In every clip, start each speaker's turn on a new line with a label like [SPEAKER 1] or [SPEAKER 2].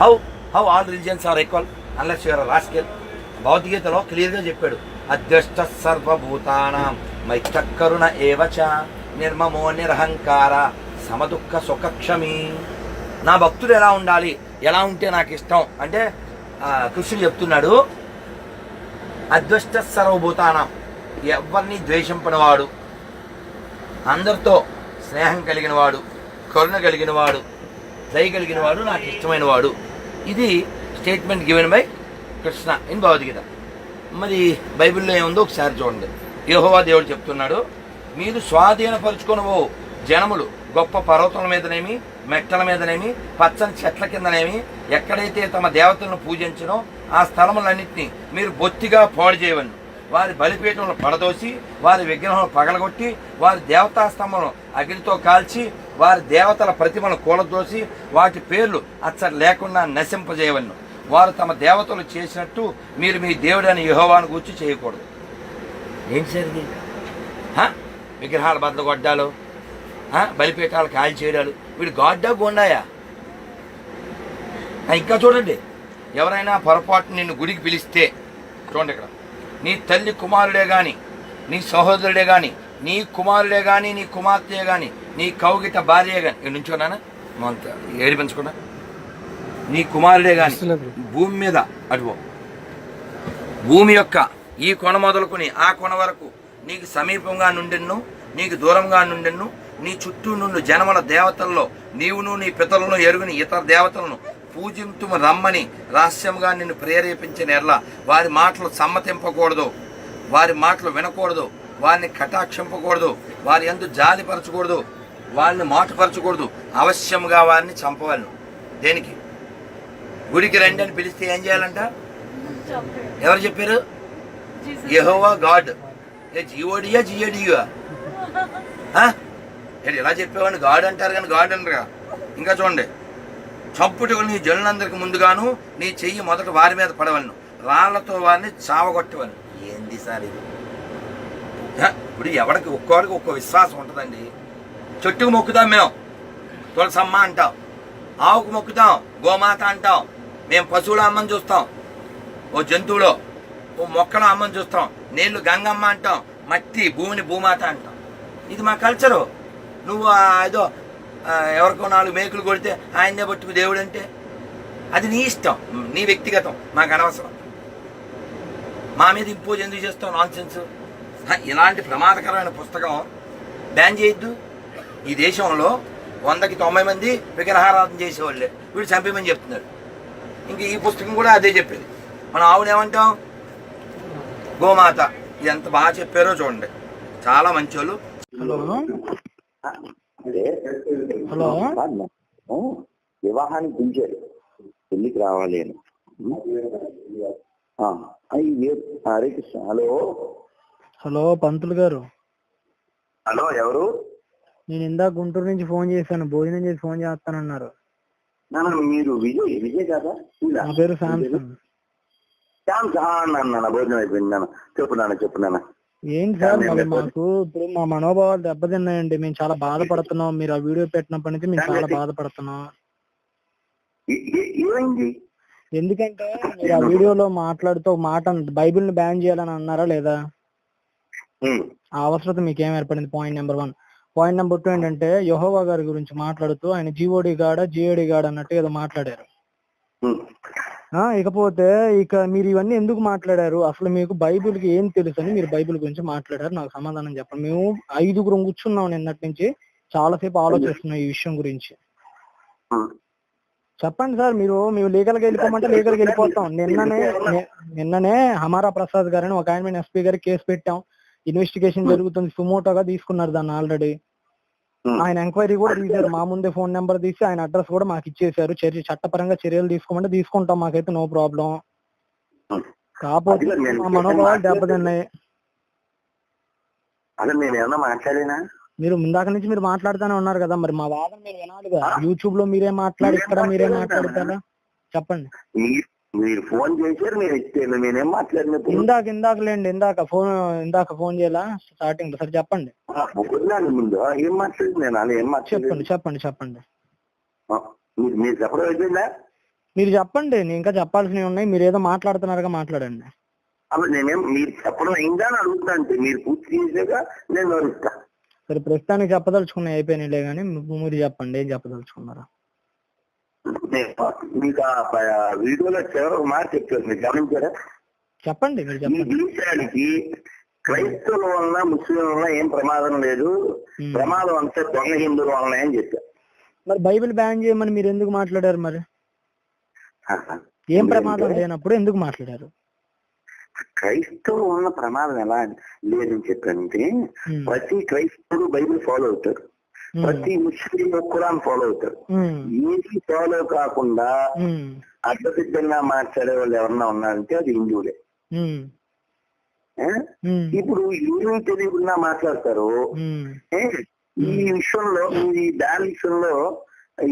[SPEAKER 1] How how all religions are equal unless your rascal భగవద్గీతలో క్లియర్గా చెప్పాడు. అధ్యష్ట సర్వభూతానాం మైత్తకరుణ ఏవచ నిర్మమో నిరహంకార సమదుఃఖ సుఖక్షమి. నా భక్తుడు ఎలా ఉండాలి? ఎలా ఉంటే నాకు ఇష్టం? అంటే కృష్ణుడు చెప్తున్నాడు అద్వష్ట సర్వభూతానం ఎవరిని ద్వేషింపనివాడు? అందరితో స్నేహం కలిగిన వాడు కరుణ కలిగిన వాడు దయ కలిగిన వాడు నాకు ఇష్టమైన వాడు ఇది statement given by Krishna in Bhagavad Gita మరి బైబిల్లో ఏముందో ఒకసారి చూడండి. యహోవా దేవుడు చెప్తున్నాడు మీరు స్వాధీనపరుచుకొనవో జనములు గొప్ప పర్వతాల మీదనేమి మెట్టల మీదనేమి పచ్చని చెట్ల కిందనేమి ఎక్కడైతే తమ దేవతలను పూజించనో ఆ స్థలములన్నింటినీ మీరు బొత్తిగా పాడు చేయవలను. వారి బలిపీఠంలో పడదోసి వారి విగ్రహం పగలగొట్టి వారి దేవతా స్తంభంలో అగ్నితో కాల్చి వారి దేవతల ప్రతిమను కూలదోసి వాటి పేర్లు అచ్చట లేకుండా నశింపజేయవలను. వారు తమ దేవతలు చేసినట్టు మీరు మీ దేవుడైన యెహోవాను గూర్చి చేయకూడదు. ఏం సార్ విగ్రహాలు హ? విగ్రహాల బద్దలు కొడ్డాలు బలిపీఠాలు కాల్ చేయడాలు? వీడు గాడ్డా గోండాయా ఇంకా చూడండి. ఎవరైనా పొరపాటు నిన్ను గుడికి పిలిస్తే చూడండి ఇక్కడ. నీ తల్లి కుమారుడే గాని నీ సహోదరుడే గాని నీ కుమారుడే గాని నీ కుమార్తె గాని నీ కౌగిట భార్య గాని. ఇక్కడ నుంచోనా మంత ఏడిపించకుండా నీ కుమారుడే గాని భూమి మీద అటువో భూమి యొక్క ఈ కొన మొదలుకొని ఆ కొన వరకు నీకు సమీపంగా నుండెన్ను నీకు దూరంగా నుండెన్ను నీ చుట్టూ నుండి జనముల దేవతల్లో నీవును నీ పితలను ఎరుగుని ఇతర దేవతలను పూజింతుము రమ్మని రహస్యముగా నిన్ను ప్రేరేపించిన ఎర్ల వారి మాటలు సమ్మతింపకూడదు వారి మాటలు వినకూడదు వారిని కటాక్షింపకూడదు వారి ఎందు జాలిపరచకూడదు వారిని మాటుపరచకూడదు అవశ్యముగా వారిని చంపవలను. దేనికి? గుడికి రండి అని పిలిస్తే ఏం చేయాలంట? ఎవరు చెప్పారు? యెహోవా గాడ్. ఏ జిఓడియా జిఏడియా ఇలా చెప్పేవాడిని గాడ్ అంటారు కానీ గాడ్ అంటారు ఇంకా చూడండి. చంపుటకు నీ జనులందరికి ముందుగాను నీ చెయ్యి మొదట వారి మీద పడవలను. రాళ్ళతో వారిని చావగొట్టవలను. ఏంది సార్ ఇది? ఇప్పుడు ఎవరికి ఒక్కోరికి ఒక్కో విశ్వాసం ఉంటుందండి. చెట్టుకు మొక్కుతాం మేము. తులసమ్మ అంటాం. ఆవుకు మొక్కుతాం. గోమాత అంటాం. మేము పశువుల అమ్మని చూస్తాం. ఓ జంతువులో ఓ మొక్కల అమ్మని చూస్తాం. నీళ్ళు గంగమ్మ అంటాం. మట్టి భూమిని భూమాత అంటాం. ఇది మా కల్చరు. నువ్వు ఏదో ఎవరికో నాలుగు మేకులు కొడితే ఆయన్నే పట్టుకు దేవుడు అంటే అది నీ ఇష్టం నీ వ్యక్తిగతం మాకు అనవసరం. మా మీద ఇంపోజ్ ఎందుకు చేస్తావు నాన్ సెన్స్ ఇలాంటి ప్రమాదకరమైన పుస్తకం బ్యాన్ చేయొద్దు. ఈ దేశంలో వందకి తొంభై మంది విగ్రహారాధన చేసేవాళ్ళే. వీడు చంపేమని చెప్తున్నాడు. ఇంక ఈ పుస్తకం కూడా అదే చెప్పేది. మనం ఏమంటాం? గోమాత. ఇది ఎంత బాగా చెప్పారో చూడండి. చాలా మంచోళ్ళు.
[SPEAKER 2] హలో. హలో.
[SPEAKER 3] వివాహానికి పిలిచారు పెళ్ళికి రావాలి అని. హరే కృష్ణ హలో.
[SPEAKER 2] హలో పంతులు గారు.
[SPEAKER 3] హలో ఎవరు?
[SPEAKER 2] నేను ఇందాక గుంటూరు నుంచి ఫోన్ చేశాను. భోజనం చేసి ఫోన్ చేస్తానన్నారు.
[SPEAKER 3] నాన్న మీరు విజయ్ విజయ్ కదా?
[SPEAKER 2] నా పేరు శాంసంగ్
[SPEAKER 3] సహాన్ అన్న భోజనం అయిపోయింది నాన్న. చెప్పు నాన్న చెప్పు నాన్న.
[SPEAKER 2] ఏంటి సార్ మరి మాకు ఇప్పుడు మా మనోభావాలు దెబ్బతిన్నాయండి. మేము చాలా బాధపడుతున్నాం. మీరు ఆ వీడియో పెట్టినప్పటి నుంచి మేము చాలా బాధపడుతున్నాం. ఎందుకంటే మీరు ఆ వీడియోలో మాట్లాడుతూ మాట బైబిల్ని బ్యాన్ చేయాలని అన్నారా లేదా? ఆ అవసరత మీకు ఏం ఏర్పడింది? Point number one. Point number two ఏంటంటే యహోవా గారి గురించి మాట్లాడుతూ ఆయన జీఓడి గాడ జిఓడి గాడ అన్నట్టు ఏదో మాట్లాడారు. ఇకపోతే ఇక మీరు ఇవన్నీ ఎందుకు మాట్లాడారు? అసలు మీకు బైబిల్కి ఏం తెలుసు అని మీరు బైబిల్ గురించి మాట్లాడారు. నాకు సమాధానం చెప్పండి. మేము ఐదుగురం కూర్చున్నాం నిన్నటి నుంచి. చాలాసేపు ఆలోచిస్తున్నాం ఈ విషయం గురించి. చెప్పండి సార్ మీరు మేము లీగల్గా వెళ్ళిపోమంటే లీగల్గా వెళ్ళిపోతాం. నిన్ననే నిన్ననే హమారా ప్రసాద్ గారని ఒక ఆయన మీద ఎస్పీ గారికి కేసు పెట్టాం. ఇన్వెస్టిగేషన్ జరుగుతుంది. సుమోటోగా తీసుకున్నారు దాన్ని ఆల్రెడీ. ఆయన ఎంక్వైరీ కూడా తీశారు. మా ముందే ఫోన్ నెంబర్ తీసి ఆయన అడ్రస్ కూడా మాకు ఇచ్చేసారు చర్య చట్టపరంగా చర్యలు తీసుకోమంటే తీసుకుంటాం మాకైతే నో ప్రాబ్లం. కాకపోతే మా మనోభావాలు దెబ్బతిన్నాయి.
[SPEAKER 3] నేను ఏమన్నా మాట్లాడినా?
[SPEAKER 2] మీరు ముందాక నుంచి మీరు మాట్లాడుతూనే ఉన్నారు కదా మరి మా వాదన మీరు వినాలిగా. యూట్యూబ్లో మీరే మాట్లాడి ఇక్కడ మీరే మాట్లాడతారా? చెప్పండి.
[SPEAKER 3] మీరు ఫోన్ చేశారు నేను ఇచ్చాను నేనేం మాట్లాడినప్పుడు?
[SPEAKER 2] ఇందాక ఇందాకలేండి ఇందాక ఫోన్ ఇందాక ఫోన్ చేయాలా? స్టార్టింగ్ సరే చెప్పండి.
[SPEAKER 3] ఒకదాని ముందు. ఏం మాట్లాడింది నేను? అలా ఏం మాట్లాడలేదు
[SPEAKER 2] చెప్పండి చెప్పండి
[SPEAKER 3] మీరు మీరు చెప్పడం అయిపోయిందా?
[SPEAKER 2] మీరు చెప్పండి నేను ఇంకా చెప్పాల్సినవి ఉన్నాయి. మీరు ఏదో మాట్లాడుతున్నారుగా మాట్లాడండి.
[SPEAKER 3] అప్పుడు నేనేం మీరు చెప్పడం అయిందా అని అడుగుతా అంటే మీరు పూర్తి చేసాక నేను అడుగుతా.
[SPEAKER 2] సరే ప్రస్తుతానికి చెప్పదలుచుకున్నాయి అయిపోయినాయిలే కానీ మీరు చెప్పండి ఏం చెప్పదలుచుకున్నారా.
[SPEAKER 3] నేను మీకు ఆ ప- వీడియోలో చివరి మాట మీరు గమనించారా?
[SPEAKER 2] చెప్పండి మీరు
[SPEAKER 3] ఈ
[SPEAKER 2] చెప్పండి.
[SPEAKER 3] దేశానికి క్రైస్తవుల వలన ముస్లింల వలన ఏం ప్రమాదం లేదు. ప్రమాదం అంతా దొంగ హిందువుల వలన అని చెప్పారు
[SPEAKER 2] మరి బైబిల్ బ్యాన్ చేయమని మీరు ఎందుకు మాట్లాడారు మరి ఏం ప్రమాదం లేనప్పుడు ఎందుకు మాట్లాడారు
[SPEAKER 3] క్రైస్తవులు ఉన్న ప్రమాదం ఎలా లేదని చెప్పంటే. ప్రతి క్రైస్తవుడు బైబిల్ ఫాలో అవుతారు. ప్రతి ముస్లిం ఖురాన్ ఫాలో అవుతారు. ఏది ఫాలో కాకుండా. అడ్డదిడ్డంగా మాట్లాడే వాళ్ళు ఎవరన్నా ఉన్నారంటే అది హిందువులే. ఇప్పుడు ఏమీ తెలియకుండా మాట్లాడతారు
[SPEAKER 2] ఉమ్.
[SPEAKER 3] ఏ? ఈ విషయంలో ఈ దాని విషయంలో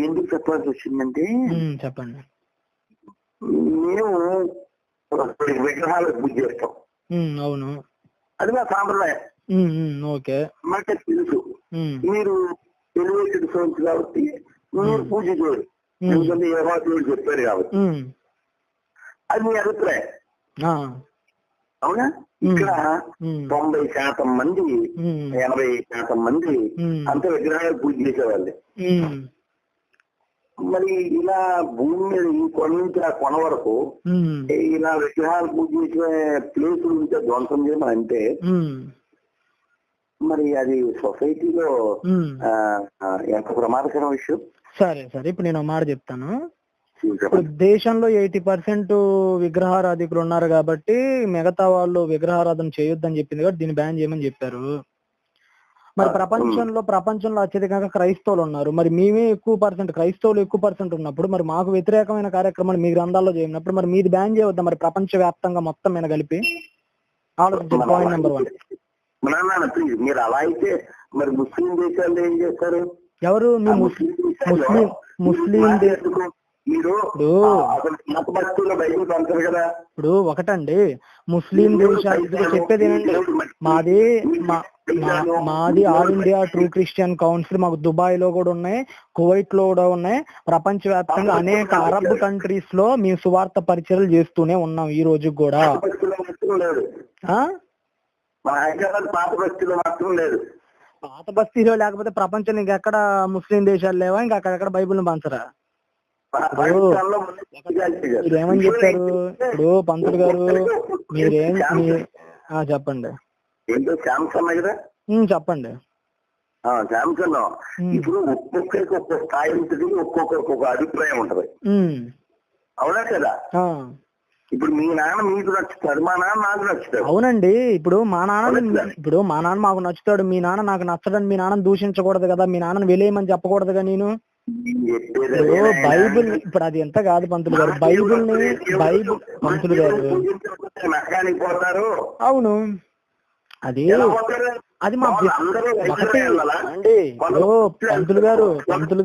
[SPEAKER 3] ఎందుకు చెప్పాల్సి వచ్చిందంటే
[SPEAKER 2] ఉమ్. చెప్పండి
[SPEAKER 3] మేము విగ్రహాలకు పూజ చేస్తాం
[SPEAKER 2] ఉమ్. అవును
[SPEAKER 3] అది మా సాంప్రదాయం
[SPEAKER 2] ఉమ్. ఉమ్. ఓకే
[SPEAKER 3] మాకు తెలుసు
[SPEAKER 2] ఉమ్.
[SPEAKER 3] మీరు తెలివేసిన సోన్స్ కాబట్టి మీరు పూజ చేయరు
[SPEAKER 2] ఉమ్.
[SPEAKER 3] ఎందుకంటే ఏ దేవుడు చెప్పారు కాబట్టి
[SPEAKER 2] ఉమ్.
[SPEAKER 3] అది మీ అభిప్రాయం
[SPEAKER 2] ఆ.
[SPEAKER 3] అవునా ఇక్కడ. తొంభై శాతం మంది. ఎనభై శాతం మంది. అంత విగ్రహాలు పూజ చేసేవాళ్ళే. మరి ఇలా భూమి మీద ఈ కొన నుంచి ఆ కొన వరకు. ఇలా విగ్రహాలు పూజ చేసే ప్లేస్ ఉంటే ధ్వంసం చేయమని అంటే. మరి అది సొసైటీలో ఎంత ప్రమాదకర విషయం
[SPEAKER 2] సరే సరే ఇప్పుడు నేను మాట చెప్తాను ఇప్పుడు. దేశంలో ఎయిటీ పర్సెంట్ విగ్రహారాధికులు ఉన్నారు కాబట్టి మిగతా వాళ్ళు విగ్రహారాధన చేయొద్దని చెప్పింది కాబట్టి దీన్ని బ్యాన్ చేయమని చెప్పారు. మరి ప్రపంచంలో ప్రపంచంలో అత్యధికంగా క్రైస్తవులు ఉన్నారు. మరి మేమే ఎక్కువ పర్సెంట్ క్రైస్తవులు ఎక్కువ పర్సెంట్ ఉన్నప్పుడు మరి మాకు వ్యతిరేకమైన కార్యక్రమాలు మీ గ్రంథాల్లో చేయనప్పుడు మరి మీది బ్యాన్ చేయవద్దా మరి ప్రపంచ వ్యాప్తంగా మొత్తం మీద కలిపి? పాయింట్ నెంబర్ వన్
[SPEAKER 3] మీరు అలా అయితే మరి ముస్లిం దేశాల్లో ఏం చేస్తారు?
[SPEAKER 2] ఎవరు? ముస్లిం
[SPEAKER 3] ముస్లిం మీరు భక్తుల బైబిల్ పంచరు కదా.
[SPEAKER 2] ఇప్పుడు ఒకటండి. ముస్లిం దేశాలు చెప్పేది మాది మాది all India true Christian council. మాకు దుబాయ్లో కూడా ఉన్నాయి కువైట్లో కూడా ఉన్నాయి. ప్రపంచ వ్యాప్తంగా అనేక అరబ్ కంట్రీస్లో మేము సువార్త పరిచయలు చేస్తూనే ఉన్నాం ఈ రోజు కూడా.
[SPEAKER 3] పాత మాత్రం లేదు.
[SPEAKER 2] బస్తీలో లేకపోతే ప్రపంచంలో ఇంకెక్కడ ముస్లిం దేశాలు లేవా? ఇంకా అక్కడెక్కడ బైబిల్ పంచరా?
[SPEAKER 3] పాకిస్తాన్లో మొన్న చేశారు.
[SPEAKER 2] మీరు ఏమని చెప్పారు? ఇప్పుడు పంతులు గారు మీరేం చెప్పండి.
[SPEAKER 3] ఏంటో శాంసంగ్ కదా
[SPEAKER 2] చెప్పండి.
[SPEAKER 3] శాంసంగ్ ఇప్పుడు ఒక్కొక్కరికి ఒక్కొక్క స్థాయి ఉంటుంది ఒక్కొక్కరికి ఒక అభిప్రాయం ఉంటది. అవునా కదా. ఇప్పుడు మీ నాన్న మీకు నచ్చుతాడు మా నాన్న నాకు నచ్చుతాడు.
[SPEAKER 2] అవునండి ఇప్పుడు మా నాన్న ఇప్పుడు మా నాన్న మాకు నచ్చుతాడు మీ నాన్న నాకు నచ్చడని మీ నాన్నని దూషించకూడదు కదా మీ నాన్నని వెలేయమని చెప్పకూడదుగా నేను
[SPEAKER 3] నేను?
[SPEAKER 2] బైబిల్ ఇప్పుడు అది ఎంత కాదు పంతులు గారు? బైబిల్ని బైబిల్ పంతులు గారు అవును. అది? అది మా ఒకటి? అండి పంతులు గారు పంతులు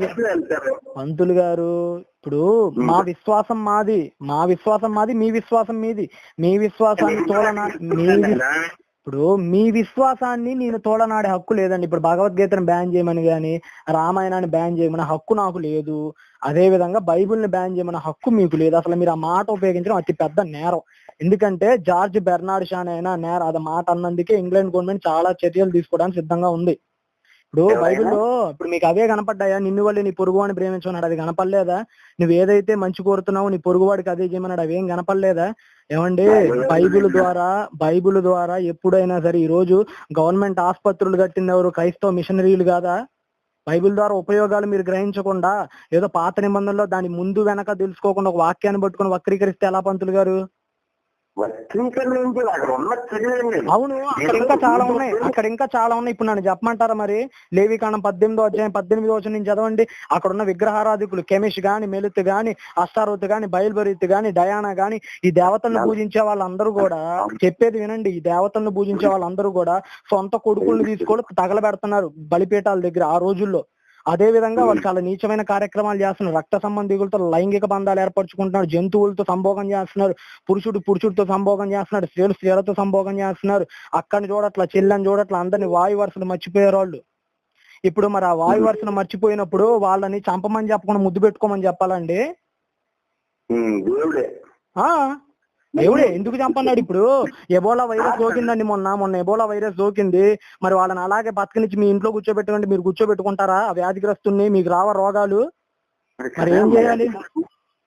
[SPEAKER 2] పంతులు గారు ఇప్పుడు మా విశ్వాసం మాది మా విశ్వాసం మాది మీ విశ్వాసం మీది. మీ విశ్వాసాన్ని తోలనా మీ ఇప్పుడు మీ విశ్వాసాన్ని నేను తోడనాడే హక్కు లేదండి. ఇప్పుడు భగవద్గీతను బ్యాన్ చేయమని గాని రామాయణాన్ని బ్యాన్ చేయమని హక్కు నాకు లేదు. అదే విధంగా బైబిల్ని బ్యాన్ చేయమని హక్కు మీకు లేదు. అసలు మీరు ఆ మాట ఉపయోగించడం అతి పెద్ద నేరం. ఎందుకంటే జార్జ్ బెర్నాడ్ షాన్ అయినా నేరం అది మాట అన్నందుకే ఇంగ్లాండ్ గవర్నమెంట్ చాలా చర్యలు తీసుకోవడానికి సిద్ధంగా ఉంది. ఇప్పుడు? బైబిల్లో ఇప్పుడు మీకు అవే కనపడ్డాయా? నిన్ను వల్ల నీ పొరుగువాడిని ప్రేమించమన్నాడు అది కనపడలేదా? నువ్వు ఏదైతే మంచి కోరుతున్నావో నీ పొరుగువాడికి అదే చేయమన్నాడు అవేం కనపడలేదా? ఏమండి బైబిల్ ద్వారా బైబిల్ ద్వారా ఎప్పుడైనా సరే ఈ రోజు గవర్నమెంట్ ఆసుపత్రులు కట్టింది ఎవరు క్రైస్తవ మిషనరీలు కాదా? బైబిల్ ద్వారా ఉపయోగాలు మీరు గ్రహించకుండా ఏదో పాత నిబంధనలో దాని ముందు వెనక తెలుసుకోకుండా ఒక వాక్యాన్ని పట్టుకొని వక్రీకరిస్తే ఎలా పంతులు గారు
[SPEAKER 3] వక్రీకరణ ఏంటి అక్కడ ఉన్న చదివేయండి
[SPEAKER 2] అవును అక్కడ ఇంకా చాలా ఉన్నాయి అక్కడ ఇంకా చాలా ఉన్నాయి. ఇప్పుడు నన్ను చెప్పమంటారా మరి? లేవికాండం పద్దెనిమిదో అధ్యాయం పద్దెనిమిదో వచ్చిన నుంచి చదవండి. అక్కడ ఉన్న విగ్రహారాధికులు కెమిష్ గాని మెలుత్ గాని అస్తారోత్ గాని బయలుబరీత్ గాని డయానా గాని ఈ దేవతలను పూజించే వాళ్ళందరూ కూడా చెప్పేది వినండి. ఈ దేవతలను పూజించే వాళ్ళందరూ కూడా సొంత కొడుకులను తీసుకొని తగలబెడుతున్నారు బలిపీఠాల దగ్గర ఆ రోజుల్లో. అదే విధంగా వాళ్ళు చాలా నీచమైన కార్యక్రమాలు చేస్తున్నారు. రక్త సంబంధికులతో లైంగిక బంధాలు ఏర్పరచుకుంటున్నారు. జంతువులతో సంభోగం చేస్తున్నారు. పురుషుడు పురుషుడితో సంభోగం చేస్తున్నాడు. స్త్రీలు స్త్రీలతో సంభోగం చేస్తున్నారు. అక్కని చూడట్ల చెల్లని చూడట్ల అందరిని వాయు వరుసలు మర్చిపోయారు వాళ్ళు ఇప్పుడు మరి ఆ వాయు వరుసను మర్చిపోయినప్పుడు వాళ్ళని చంపమని చెప్పకుండా ముద్దు పెట్టుకోమని చెప్పాలండి.
[SPEAKER 3] ఉమ్, దేవుడే.
[SPEAKER 2] ఆ! దేవుడే ఎందుకు చంపన్నాడు ఇప్పుడు? ఎబోలా వైరస్ సోకిందండి మొన్న. మొన్న ఎబోలా వైరస్ సోకింది మరి వాళ్ళని అలాగే బతకనిచ్చి మీ ఇంట్లో కూర్చోబెట్టుకోండి. మీరు కూర్చోబెట్టుకుంటారా? ఆ వ్యాధిగ్రస్తుల్ని మీకు రావ రోగాలు? మరి ఏం చేయాలి?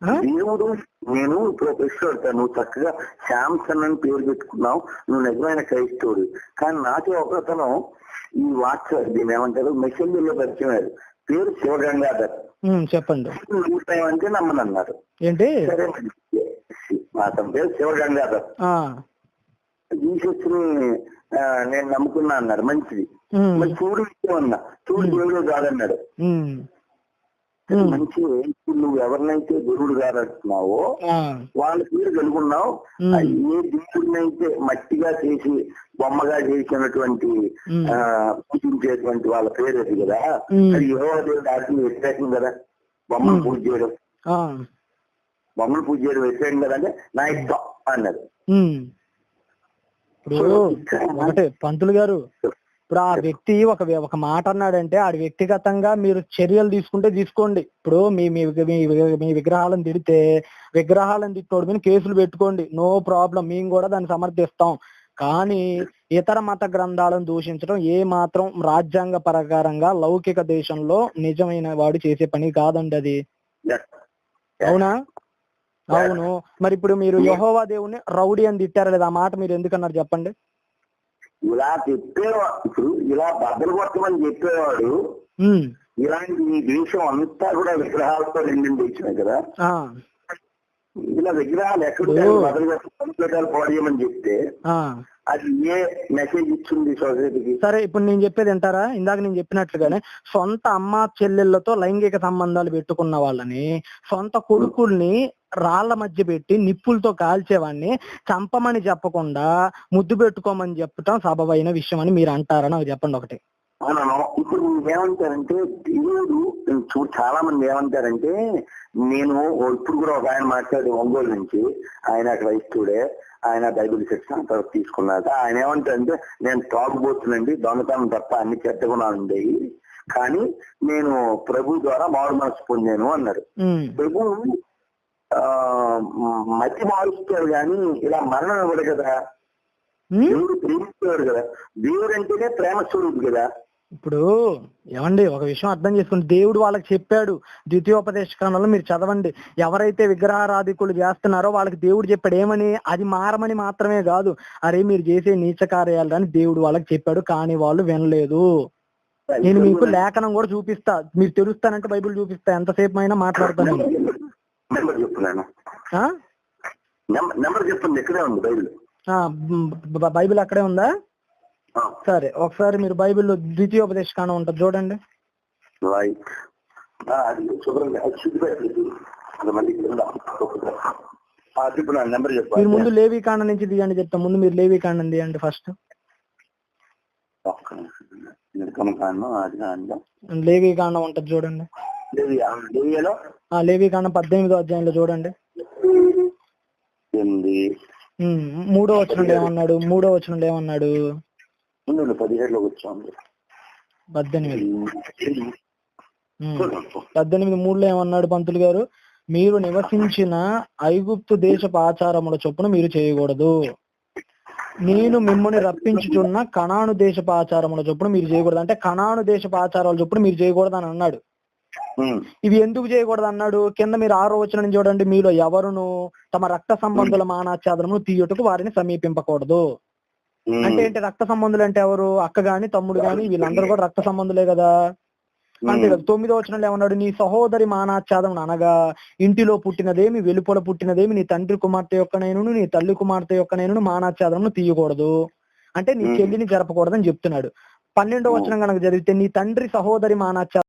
[SPEAKER 3] దేవుడు నేను ఇప్పుడు ఒక విషయం అడుగుతాను. నువ్వు చక్కగా శాంసన్ అని పేరు పెట్టుకున్నావు. నువ్వు నిజమైన క్రైస్తవుడు. కానీ నాకే ఒకతను ఈ వాట్సాప్ దీని ఏమంటారు? మెసెంజర్లో పరిచయం అయ్యారు. పేరు శివగంగాధర్.
[SPEAKER 2] చెప్పండి.
[SPEAKER 3] అంటే నమ్మనన్నారు
[SPEAKER 2] ఏంటి?
[SPEAKER 3] సరే అతని పేరు శివగంగాధర్ జీసస్ని నేను నమ్ముకున్నా అన్నారు. మంచిది. మరి చూడు అన్నా చూడు దేవుడు కాదన్నాడు. మంచి ఇప్పుడు నువ్వు ఎవరినైతే దేవుడు కాదంటున్నావో
[SPEAKER 2] ఆ,
[SPEAKER 3] వాళ్ళ పేరు కనుక్కున్నావు.
[SPEAKER 2] ఉమ్.
[SPEAKER 3] ఏ దేవుడినైతే మట్టిగా చేసి బొమ్మగా చేసినటువంటి పూజించేటువంటి వాళ్ళ పేరు అది కదా. అది ఏవో దేవుడు ఆటలు వ్యతిరేకం కదా. బొమ్మను పూజ చేయడం.
[SPEAKER 2] ఆ,
[SPEAKER 3] బొమ్మను పూజ చేయడం వ్యతిరేకం కదా అంటే నా ఇష్టం అన్నది.
[SPEAKER 2] ఉమ్. ఇప్పుడు ఒకటే పంతులు గారు ఇప్పుడు ఆ వ్యక్తి ఒక ఒక మాట అన్నాడంటే ఆడి వ్యక్తిగతంగా మీరు చర్యలు తీసుకుంటే తీసుకోండి. ఇప్పుడు మీ మీ మీ- మీ విగ్రహాలను తిడితే విగ్రహాలను తిట్టోడు మీద కేసులు పెట్టుకోండి. నో ప్రాబ్లం మేము కూడా దాన్ని సమర్థిస్తాం. కానీ ఇతర మత గ్రంథాలను దూషించడం ఏ మాత్రం రాజ్యాంగ ప్రకారంగా లౌకిక దేశంలో నిజమైన వాడు చేసే పని కాదండి అది. అవునా? అవును. మరి ఇప్పుడు మీరు యహోవా దేవుని రౌడీ అని తిట్టారా లేదా ఆ మాట మీరు ఎందుకన్నారు చెప్పండి?
[SPEAKER 3] ఇలా చెప్పేవాడు ఇలా బద్దలు కొట్టమని చెప్పేవాడు ఇలాంటి ఈ దేశం అంతా కూడా విగ్రహాలతో నిండి దేశమే కదా. ఇలా విగ్రహాలు ఎక్కడ. బదులు పోడేయమని చెప్తే. అది ఏ మెసేజ్ ఇచ్చింది సొసైటీకి?
[SPEAKER 2] సరే ఇప్పుడు నేను చెప్పేది వింటారా? ఇందాక నేను చెప్పినట్లుగానే సొంత అమ్మ చెల్లెళ్ళతో లైంగిక సంబంధాలు పెట్టుకున్న వాళ్ళని సొంత కొడుకుల్ని రాళ్ళ మధ్య పెట్టి నిప్పులతో కాల్చేవాడిని చంపమని చెప్పకుండా ముద్దు పెట్టుకోమని చెప్పటం సబబైన విషయం అని మీరు అంటారా నాకు చెప్పండి ఒకటి.
[SPEAKER 3] అవునను ఇప్పుడు ఏమంటారంటే దేవుడు చూ చాలా మంది ఏమంటారంటే నేను ఇప్పుడు కూడా ఒక ఆయన మాట్లాడి ఒంగోలు నుంచి. ఆయన క్రైస్తుడే ఆయన బైబిల్ శిక్షణ అంతా తీసుకున్నాక ఆయన ఏమంటారంటే నేను తాగుబోతునండి దొంగతనం తప్ప అన్ని చెడ్డ గుణాలు ఉండేవి కానీ నేను ప్రభు ద్వారా మారు మనసు పొందాను అన్నారు. ప్రభు ఆ మతి మారుస్తాడు కానీ ఇలా మరణం ఇవ్వడు కదా? దేవుడు ప్రేమిస్తాడు కదా. దేవుడు అంటేనే ప్రేమ స్వరూపు కదా.
[SPEAKER 2] ఇప్పుడు ఏమండి ఒక విషయం అర్థం చేసుకోండి. దేవుడు వాళ్ళకి చెప్పాడు ద్వితీయోపదేశ కాలంలో మీరు చదవండి. ఎవరైతే విగ్రహారాధికులు చేస్తున్నారో వాళ్ళకి దేవుడు చెప్పాడు. ఏమని? అది మారమని మాత్రమే కాదు. అరే మీరు చేసే నీచ కార్యాలు అని దేవుడు వాళ్ళకి చెప్పాడు కానీ వాళ్ళు వినలేదు. నేను మీకు లేఖనం కూడా చూపిస్తా. మీరు తెలుస్తానంటే బైబిల్ చూపిస్తా. ఎంతసేపు అయినా మాట్లాడతాను.
[SPEAKER 3] బైబిల్
[SPEAKER 2] అక్కడే ఉందా? సరే ఒకసారి మీరు బైబిల్లో ద్వితీయోపదేశ కాండం ఉంటుంది చూడండి. మీరు ముందు లేవి కాండం నుంచి తీయండి చెప్తాం. ముందు మీరు లేవి కాండం తీయండి ఫస్ట్. లేవి కాండం ఉంటుంది చూడండి. లేవి కాండం పద్దెనిమిదో అధ్యాయంలో చూడండి. మూడో వచనంలో ఏమన్నాడు? మూడో వచనంలో ఏమన్నాడు?
[SPEAKER 3] ముందు పదిహేడులోకి వచ్చాము
[SPEAKER 2] పద్దెనిమిది. పద్దెనిమిది మూడులో ఏమన్నాడు పంతులు గారు? మీరు నివసించిన ఐగుప్తు దేశపు ఆచారముల చొప్పున మీరు చేయకూడదు. నేను మిమ్మల్ని రప్పించుచున్న కణాను దేశపు ఆచారముల చొప్పున మీరు చేయకూడదు. అంటే కణాను దేశపు ఆచారాల చొప్పున మీరు చేయకూడదు అని అన్నాడు. ఇవి ఎందుకు చేయకూడదు అన్నాడు? కింద మీరు ఆరో వచనం చూడండి. మీలో ఎవరును తమ రక్త సంబంధుల మానాచాదనము తీయుటకు వారిని సమీపింపకూడదు. అంటే ఏంటి రక్త సంబంధులు అంటే ఎవరు? అక్క గాని తమ్ముడు గాని వీళ్ళందరూ కూడా రక్త సంబంధులే కదా. అంతే కదా. తొమ్మిదో వచనంలో ఏమన్నాడు? నీ సహోదరి మానాచ్ఛాదం అనగా ఇంటిలో పుట్టినదేమి వెలుపల పుట్టినదేమి నీ తండ్రి కుమార్తె యొక్కనైనను నీ తల్లి కుమార్తె యొక్కనైనను మానాచ్ఛాదనము తీయకూడదు. అంటే నీ. చెల్లిని జరపకూడదని చెప్తున్నాడు. పన్నెండో వచనం కనుక చదివితే నీ తండ్రి సహోదరి మానాచ్ఛాదనం